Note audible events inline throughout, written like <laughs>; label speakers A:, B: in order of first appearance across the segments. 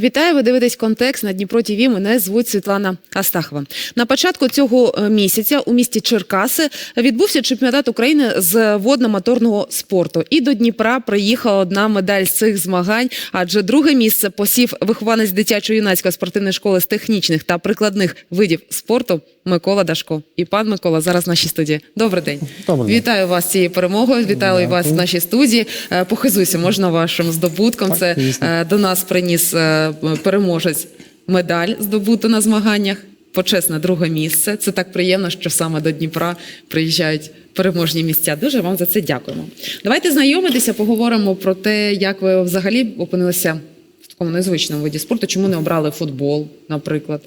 A: Вітаю, ви дивитесь контекст на Дніпро ТІВІ. Мене звуть Світлана Астахова. На початку цього е, місяця у місті Черкаси відбувся чемпіонат України з водно-моторного спорту. І до Дніпра приїхала одна медаль з цих змагань, адже друге місце посів вихованець дитячо-юнацької спортивної школи з технічних та прикладних видів спорту Микола Дашко. І пан Микола зараз в нашій студії. Добрий день.
B: Добрий день.
A: Вітаю вас цією перемогою. Вітаю
B: Дякую.
A: вас в нашій студії. Е, Похизуйся, можна вашим здобутком.
B: Так,
A: Це
B: звісно.
A: е, до нас приніс е, переможець медаль здобуту на змаганнях. Почесне друге місце. Це так приємно, що саме до Дніпра приїжджають переможні місця. Дуже вам за це дякуємо. Давайте знайомитися, поговоримо про те, як ви взагалі опинилися в такому незвичному виді спорту. Чому не обрали футбол, наприклад?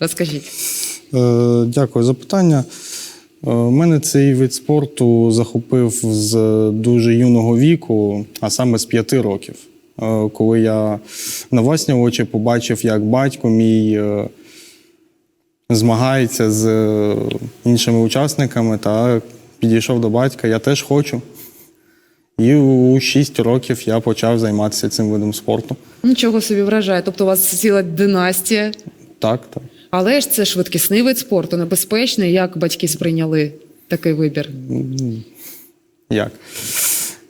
A: Розкажіть.
B: Е, Дякую за питання. Е, Мене цей вид спорту захопив з дуже юного віку, а саме з п'яти років. Е, Коли я на власні очі побачив, як батько мій змагається з іншими учасниками, та підійшов до батька, я теж хочу. І у 6 років я почав займатися цим видом спорту.
A: Нічого собі вражає. Тобто у вас ціла династія,
B: Так, так.
A: Але ж це швидкісний вид спорту, небезпечний. Як батьки сприйняли такий вибір?
B: Як?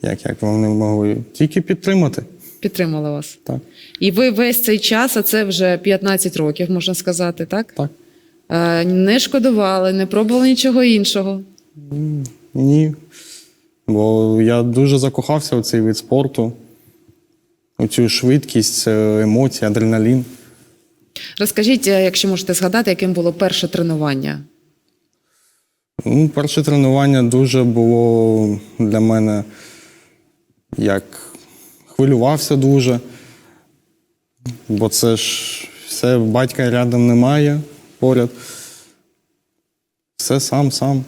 B: Як, як вони могли? Тільки підтримати.
A: Підтримали вас.
B: Так,
A: І ви весь цей час, а це вже 15 років, можна сказати, так?
B: так.
A: Е, Не шкодували, не пробували нічого іншого.
B: Ні. Бо я дуже закохався у цей вид спорту, у цю швидкість, е, емоції, адреналін.
A: Розкажіть, е, якщо можете згадати, яким було перше тренування?
B: Ну, перше тренування дуже було для мене як хвилювався дуже, бо це ж все батька рядом немає поряд. Все сам сам.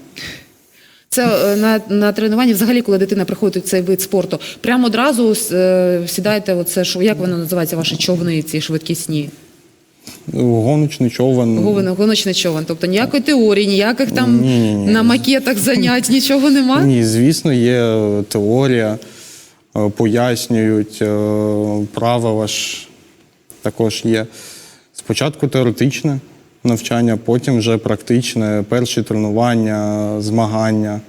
A: Це е, на, на тренуванні, взагалі, коли дитина приходить у цей вид спорту, прямо одразу е, сідаєте, оце, що, як воно називається, ваші човни, ці швидкісні?
B: Гоночний човен.
A: Гоночний човен. Тобто ніякої теорії, ніяких там
B: Ні-ні-ні.
A: на макетах занять, нічого нема?
B: Ні, звісно, є теорія, е, пояснюють, е, правила ж також є. Спочатку теоретичне навчання, потім вже практичне, перші тренування, змагання.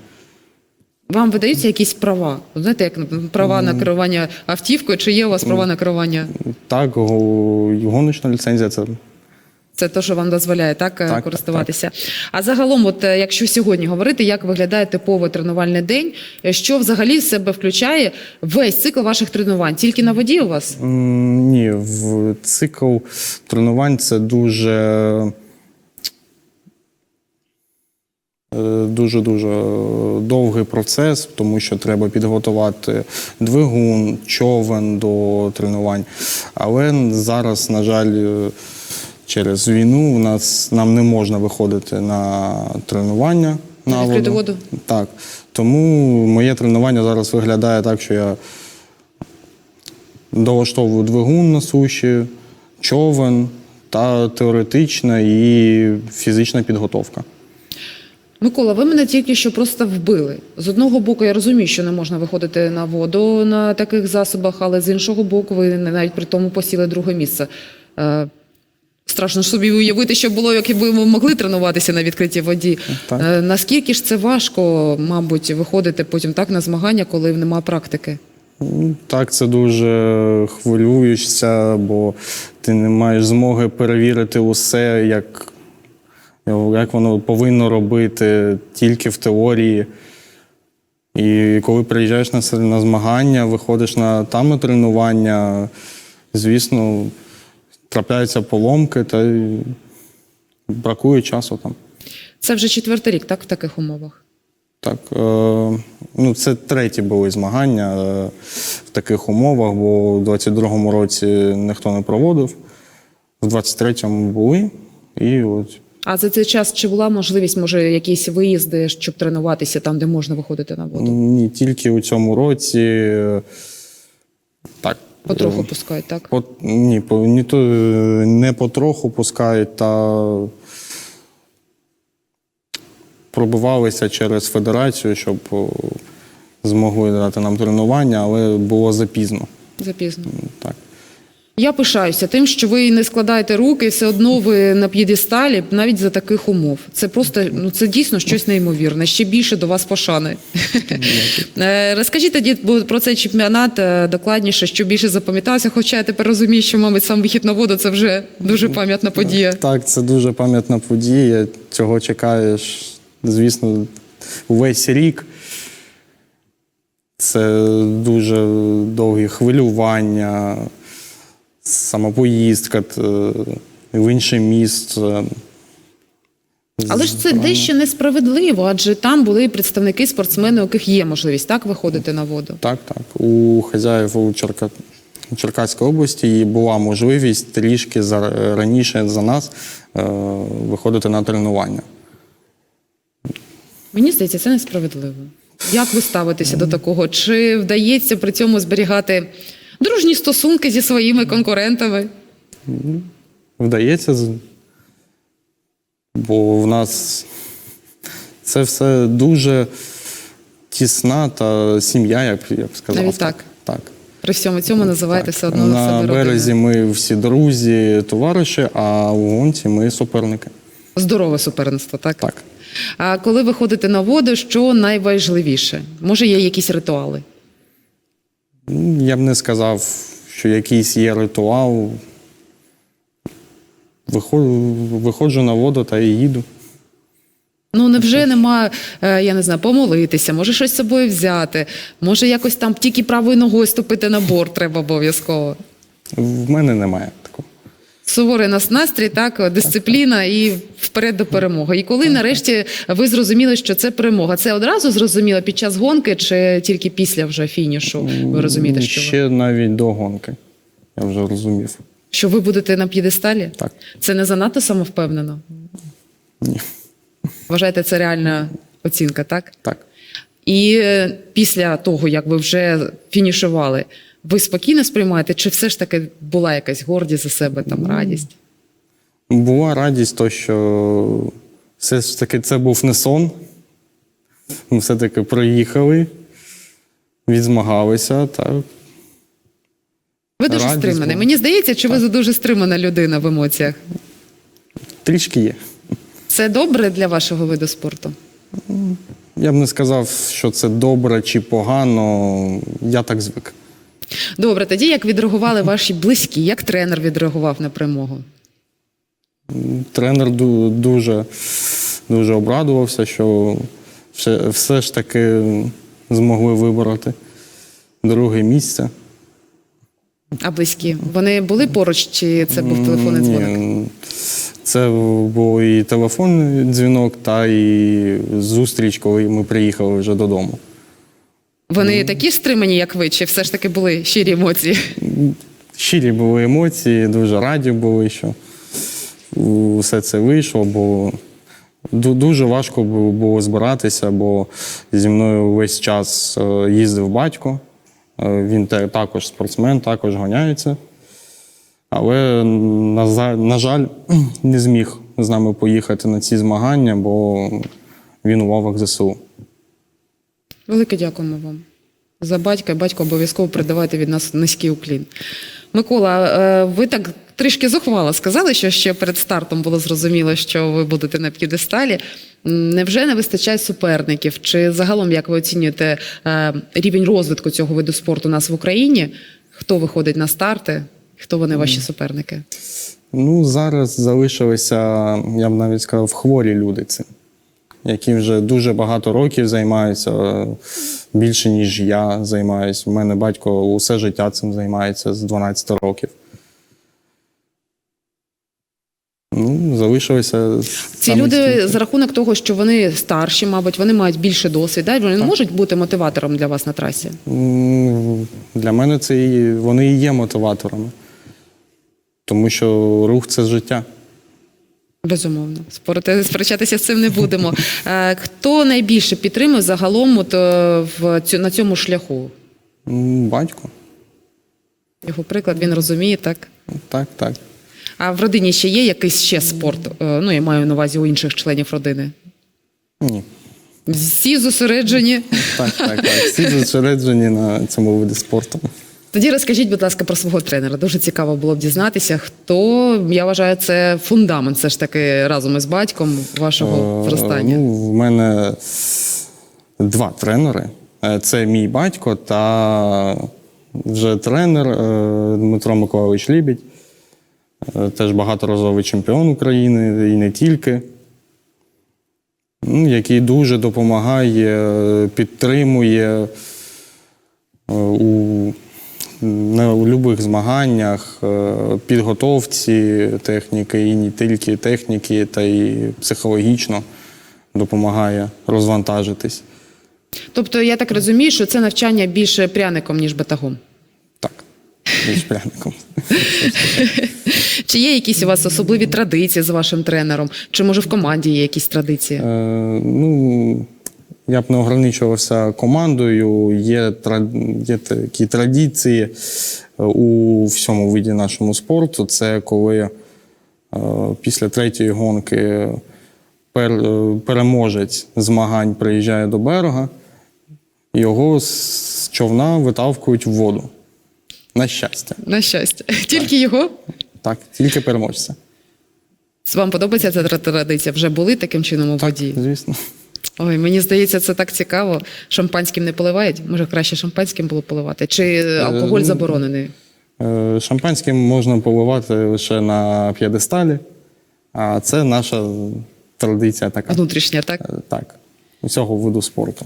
A: Вам видаються якісь права? Знаєте, як права на керування автівкою, чи є у вас права на керування?
B: Так, го- гоночна ліцензія це
A: Це те, що вам дозволяє так, е,
B: Так,
A: користуватися. А загалом, от е, якщо сьогодні говорити, як виглядає типовий тренувальний день, е, що взагалі в себе включає весь цикл ваших тренувань? Тільки на воді у вас?
B: Ні, в цикл тренувань це дуже. Дуже дуже довгий процес, тому що треба підготувати двигун, човен до тренувань. Але зараз, на жаль, е, через війну у нас нам не можна виходити на тренування
A: На відкриту воду?
B: Так. Тому моє тренування зараз виглядає так, що я долаштовую двигун на суші, човен та теоретична і фізична підготовка.
A: Микола, ви мене тільки що просто вбили. З одного боку, я розумію, що не можна виходити на воду на таких засобах, але з іншого боку, ви навіть при тому посіли друге місце. Е, Страшно собі уявити, що було, якби ви могли тренуватися на відкритій воді.
B: Так.
A: Е, Наскільки ж це важко, мабуть, виходити потім так на змагання, коли нема практики?
B: Ну, Так, це дуже хвилюєшся, бо ти не маєш змоги перевірити усе, як, як воно повинно робити тільки в теорії. І коли приїжджаєш на, на змагання, виходиш на там на тренування, звісно, трапляються поломки та бракує часу там.
A: Це вже четвертий рік, так, в таких умовах.
B: Так, е, ну це треті були змагання е, в таких умовах, бо у 22-му році ніхто не проводив, в 23-му були. І от
A: А за цей час чи була можливість, може, якісь виїзди, щоб тренуватися там, де можна виходити на воду?
B: ні, тільки у цьому році. Так.
A: Потроху пускають, так?
B: По, ні, по, ні то, е, не потроху пускають, та пробивалися через федерацію, щоб змогли дати нам тренування, але було запізно.
A: Запізно.
B: Так.
A: Я пишаюся тим, що ви не складаєте руки, все одно ви на п'єдесталі навіть за таких умов. Це просто ну це дійсно щось неймовірне. Ще більше до вас пошани. Е, Розкажіть тоді про цей чемпіонат е, докладніше, що більше запам'ятався. Хоча я тепер розумію, що, мабуть, сам вихід на воду це вже дуже пам'ятна подія.
B: Так, це дуже пам'ятна подія. Цього чекаєш, звісно, увесь рік. Це дуже довгі хвилювання, сама поїздка в інше місце.
A: Але ж це дещо несправедливо, адже там були представники спортсмени, у яких є можливість так виходити на воду.
B: Так, так. У хазяїв у Черка... Черкаській області була можливість трішки за... раніше за нас е... виходити на тренування.
A: Мені здається, це несправедливо. Як ви ставитеся до такого? Чи вдається при цьому зберігати дружні стосунки зі своїми конкурентами?
B: Вдається, бо в нас це все дуже тісна та сім'я, я б, я б сказав.
A: Навіть так?
B: Так.
A: При всьому цьому називаєте все одно
B: На
A: себе
B: березі ми всі друзі, товариші, а у гонці ми суперники.
A: Здорове суперництво, так?
B: Так.
A: А коли ви ходите на воду, що найважливіше? Може, є якісь ритуали?
B: Я б не сказав, що якийсь є ритуал. Виходжу, виходжу на воду та і їду.
A: Ну невже нема, е, я не знаю, помолитися, може щось з собою взяти, може якось там тільки правою ногою ступити на борт треба обов'язково.
B: В мене немає.
A: Суворий нас настрій, так, дисципліна і вперед до перемоги. І коли нарешті ви зрозуміли, що це перемога, це одразу зрозуміло під час гонки чи тільки після вже фінішу? Ви розумієте, що ви,
B: Ще навіть до гонки. Я вже розумів.
A: що ви будете на п'єдесталі?
B: Так.
A: Це не занадто самовпевнено?
B: Ні.
A: Вважаєте, це реальна оцінка, так?
B: Так.
A: І е, після того, як ви вже фінішували, ви спокійно сприймаєте, чи все ж таки була якась гордість за себе, там радість?
B: Була радість, то, що все ж таки це був не сон. Ми все-таки проїхали, відзмагалися. Так.
A: Ви дуже
B: Радість
A: стриманий.
B: була.
A: Мені здається, чи ви дуже стримана людина в емоціях.
B: Трішки є.
A: Це добре для вашого виду спорту?
B: Я б не сказав, що це добре чи погано. Я так звик.
A: Добре, тоді як відреагували ваші близькі? Як тренер відреагував на перемогу?
B: Тренер дуже, дуже обрадувався, що все, все ж таки змогли вибороти друге місце.
A: А близькі? Вони були поруч, чи це був телефонний
B: Ні,
A: дзвоник?
B: Це був і телефонний дзвінок, та і зустріч, коли ми приїхали вже додому.
A: Вони такі стримані, як ви, чи все ж таки були щирі емоції?
B: Щирі були емоції, дуже раді були, що все це вийшло, бо ду- дуже важко бу- було збиратися, бо зі мною весь час е, їздив батько. Е, Він те- також спортсмен, також гоняється. Але, на, за- на жаль, <clears throat> не зміг з нами поїхати на ці змагання, бо він у лавах ЗСУ.
A: Велике дякуємо вам за батька. і Батько обов'язково передавайте від нас низький уклін. Микола, е, ви так трішки зухвало сказали, що ще перед стартом було зрозуміло, що ви будете на п'єдесталі. Невже не вистачає суперників? Чи загалом як ви оцінюєте е, рівень розвитку цього виду спорту у нас в Україні? Хто виходить на старти? Хто вони ваші суперники?
B: Ну, зараз залишилися, я б навіть сказав, хворі люди цим, які вже дуже багато років займаються, більше, ніж я займаюся. У мене батько усе життя цим займається з 12 років. Ну, залишилися.
A: Ці люди
B: стільки.
A: за рахунок того, що вони старші, мабуть, вони мають більше досвід. Да? Вони можуть бути мотиватором для вас на трасі.
B: Для мене це і, вони і є мотиваторами. Тому що рух це життя.
A: Безумовно, спорити сперечатися з цим не будемо. Е, Хто найбільше підтримує загалом от, е, в цю на цьому шляху?
B: Батько.
A: Його приклад він розуміє, так?
B: Так, так.
A: А в родині ще є якийсь ще спорт? Е, Ну, я маю на увазі у інших членів родини.
B: Ні.
A: Всі зосереджені.
B: Так, так, так. Всі зосереджені на цьому виді спорту.
A: Тоді розкажіть, будь ласка, про свого тренера. Дуже цікаво було б дізнатися, хто я вважаю, це фундамент, все ж таки разом із батьком вашого
B: Е,
A: зростання.
B: Ну, в мене два тренери. Е, Це мій батько та вже тренер е, Дмитро Миколаївич Лібідь. Теж багаторазовий чемпіон України і не тільки. Ну, Який дуже допомагає, підтримує у, на, будь-яких змаганнях, е, підготовці техніки, і не тільки техніки, та й психологічно допомагає розвантажитись.
A: Тобто, я так розумію, що це навчання більше пряником, ніж батагом.
B: Так, більш пряником. <laughs>
A: Чи є якісь у вас особливі традиції з вашим тренером? Чи може в команді є якісь традиції?
B: Е, ну, я б не ограничувався командою. Є, є такі традиції е, у всьому виді нашому спорту. Це коли е, після третьої гонки е, переможець змагань приїжджає до берега, його з човна витавкують в воду. На щастя.
A: На щастя, <laughs> тільки його.
B: Так, тільки переможця.
A: Вам подобається ця традиція? Вже були таким чином у
B: Так,
A: воді?
B: звісно.
A: Ой, мені здається, це так цікаво. Шампанським не поливають? Може, краще шампанським було поливати? Чи алкоголь
B: ну,
A: заборонений?
B: Е, Шампанським можна поливати лише на п'єдесталі, а це наша традиція така.
A: Внутрішня, так?
B: Е, Так, цього виду спорту.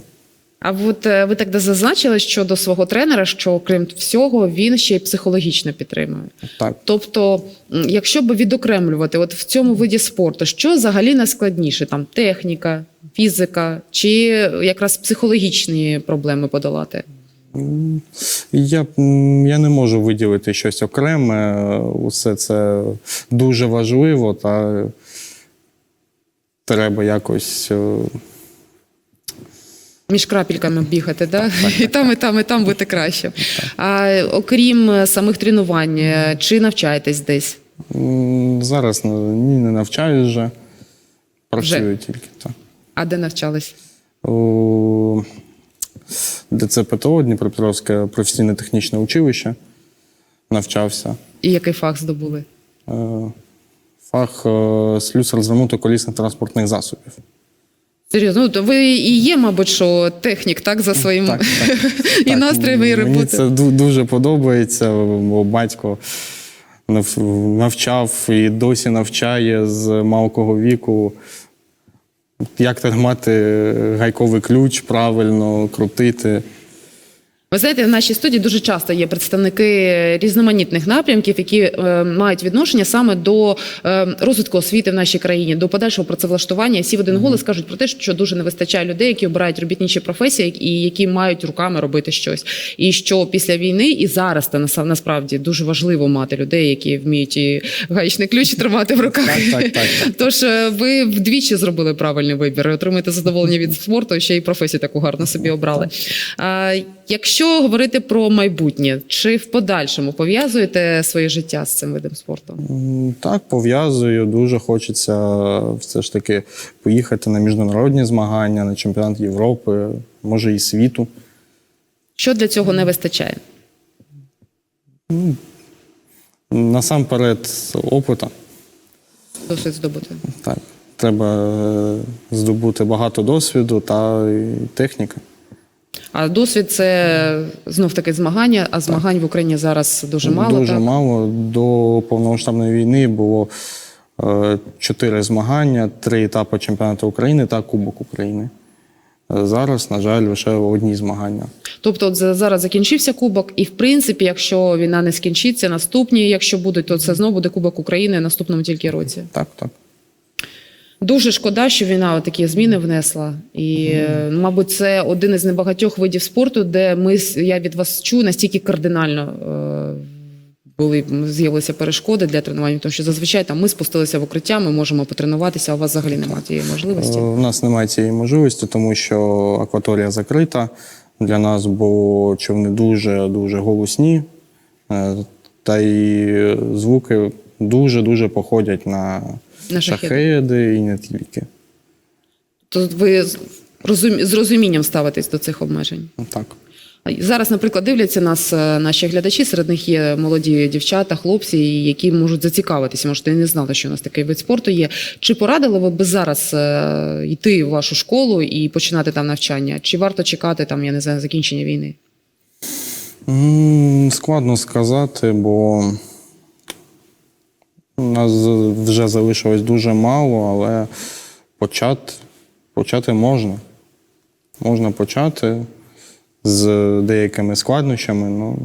A: А от е, ви так зазначили щодо свого тренера, що крім всього, він ще й психологічно підтримує.
B: Так.
A: Тобто, якщо би відокремлювати, от в цьому виді спорту, що взагалі найскладніше? Там техніка, фізика чи якраз психологічні проблеми подолати?
B: Я, я не можу виділити щось окреме. Усе це дуже важливо, та треба якось. е,
A: Між крапельками бігати, да? і там, і там, і там бути краще. А окрім е, самих тренувань, е, чи навчаєтесь десь?
B: Зараз ні, не навчаюсь вже. Працюю тільки. Так.
A: А де навчались?
B: У ДЦПТО Дніпропетровське професійне технічне училище. Навчався.
A: І який фах здобули?
B: Е, Фах е, слюсар з ремонту колісних транспортних засобів.
A: Серйозно, ну, то ви і є, мабуть, що технік, так, за своїм
B: Так, так. <laughs>
A: і
B: Так,
A: настроями, і
B: Мені
A: роботи.
B: це дуже подобається, бо батько навчав і досі навчає з малкого віку, як тримати гайковий ключ правильно, крутити.
A: Ви знаєте, в нашій студії дуже часто є представники різноманітних напрямків, які е, мають відношення саме до е, розвитку освіти в нашій країні, до подальшого працевлаштування. Всі в один голос кажуть про те, що дуже не вистачає людей, які обирають робітничі професії і які мають руками робити щось. І що після війни і зараз наса- насправді дуже важливо мати людей, які вміють і гаїчний ключ тримати в руках.
B: Так, так, так, так.
A: Тож е, ви вдвічі зробили правильний вибір. і Отримуєте задоволення від спорту, ще й професію таку гарно собі обрали. Якщо говорити про майбутнє, чи в подальшому пов'язуєте своє життя з цим видом спорту?
B: Так, пов'язую. Дуже хочеться все ж таки поїхати на міжнародні змагання, на чемпіонат Європи, може і світу.
A: Що для цього не вистачає?
B: Насамперед, опита.
A: Досвід здобути.
B: Так, треба е, здобути багато досвіду та техніки.
A: А досвід це знов таки змагання. А змагань в Україні зараз дуже мало.
B: Дуже
A: так?
B: мало. До повномасштабної війни було е, чотири змагання, три етапи чемпіонату України та Кубок України. Е, Зараз, на жаль, лише одні змагання.
A: Тобто, от зараз закінчився кубок, і в принципі, якщо війна не скінчиться, наступні, якщо будуть, то це знову буде Кубок України наступному тільки році.
B: Так, так.
A: Дуже шкода, що війна такі зміни внесла. І, е, мабуть, це один із небагатьох видів спорту, де ми я від вас чую настільки кардинально. е, Були з'явилися перешкоди для тренування, тому що зазвичай там ми спустилися в укриття, ми можемо потренуватися, а у вас взагалі немає тієї можливості.
B: Е, У нас немає цієї можливості, тому що акваторія закрита для нас, бо човни дуже дуже голосні, та й звуки дуже-дуже походять на,
A: На шахеди.
B: і не тільки.
A: То ви з розумінням ставитесь до цих обмежень.
B: Так.
A: Зараз, наприклад, дивляться нас е, наші глядачі. Серед них є молоді дівчата, хлопці, які можуть зацікавитися. Може, і не знали, що у нас такий вид спорту є. Чи порадили ви би зараз е, йти в вашу школу і починати там навчання? Чи варто чекати там, я не знаю, закінчення війни?
B: Складно сказати, бо у нас вже залишилось дуже мало, але почати, почати можна. Можна почати з деякими складнощами. Ну,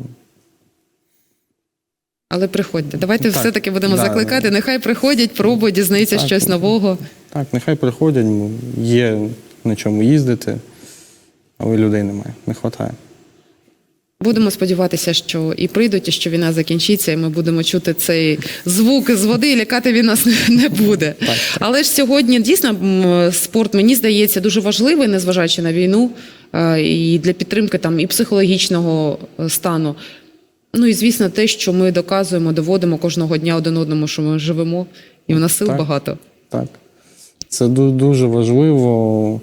A: Але приходьте. Давайте
B: Так,
A: все-таки будемо
B: да.
A: закликати. Нехай приходять, пробують, дізнаються
B: Так.
A: щось нового.
B: так, нехай приходять, є на чому їздити, але людей немає, не вистачає.
A: Будемо сподіватися, що і прийдуть, і що війна закінчиться, і ми будемо чути цей звук з води, і лякати він нас <laughs> не- буде. Але ж сьогодні дійсно спорт, мені здається, дуже важливий, незважаючи на війну, е, і для підтримки там і психологічного е, стану. Ну і звісно, те, що ми доказуємо, доводимо кожного дня один одному, що ми живемо, і в нас сил
B: Так.
A: багато.
B: Так. Це дуже важливо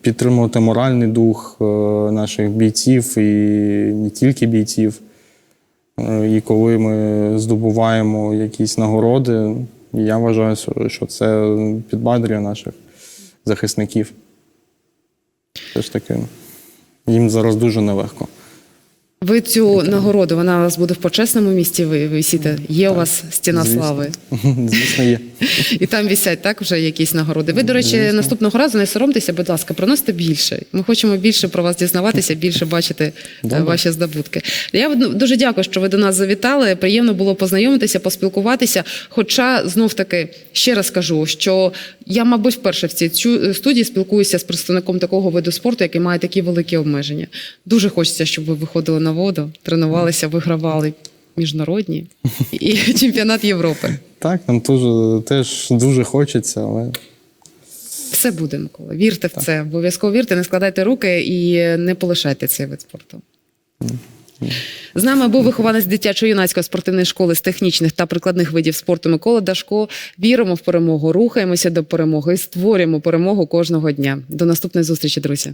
B: підтримувати моральний дух е, наших бійців і не тільки бійців. Е, І коли ми здобуваємо якісь нагороди, я вважаю, що- це підбадрює наших захисників. Все ж таки, їм зараз дуже нелегко.
A: Ви цю нагороду, вона у вас буде в почесному місці ви- висіти. Є у вас стіна
B: Звісно.
A: слави. <laughs>
B: Звісно, є.
A: І там вісять так вже якісь нагороди. Ви, до речі,
B: Звісно.
A: наступного разу не соромтеся, будь ласка, приносите більше. Ми хочемо більше про вас дізнаватися, більше бачити е,
B: Добре.
A: ваші здобутки. Я ну, дуже дякую, що ви до нас завітали. Приємно було познайомитися, поспілкуватися. Хоча знов таки ще раз кажу, що я, мабуть, вперше в цій чу- студії спілкуюся з представником такого виду спорту, який має такі великі обмеження. Дуже хочеться, щоб ви виходили на воду, тренувалися, вигравали міжнародні і <laughs> чемпіонат Європи.
B: Так, нам теж, теж дуже хочеться, але
A: Все буде, Микола. Вірте в це. Обов'язково вірте, не складайте руки і не полишайте цей вид спорту. З нами був вихованець дитячо-юнацької спортивної школи з технічних та прикладних видів спорту Микола Дашко. Віримо в перемогу, рухаємося до перемоги і створюємо перемогу кожного дня. До наступної зустрічі, друзі.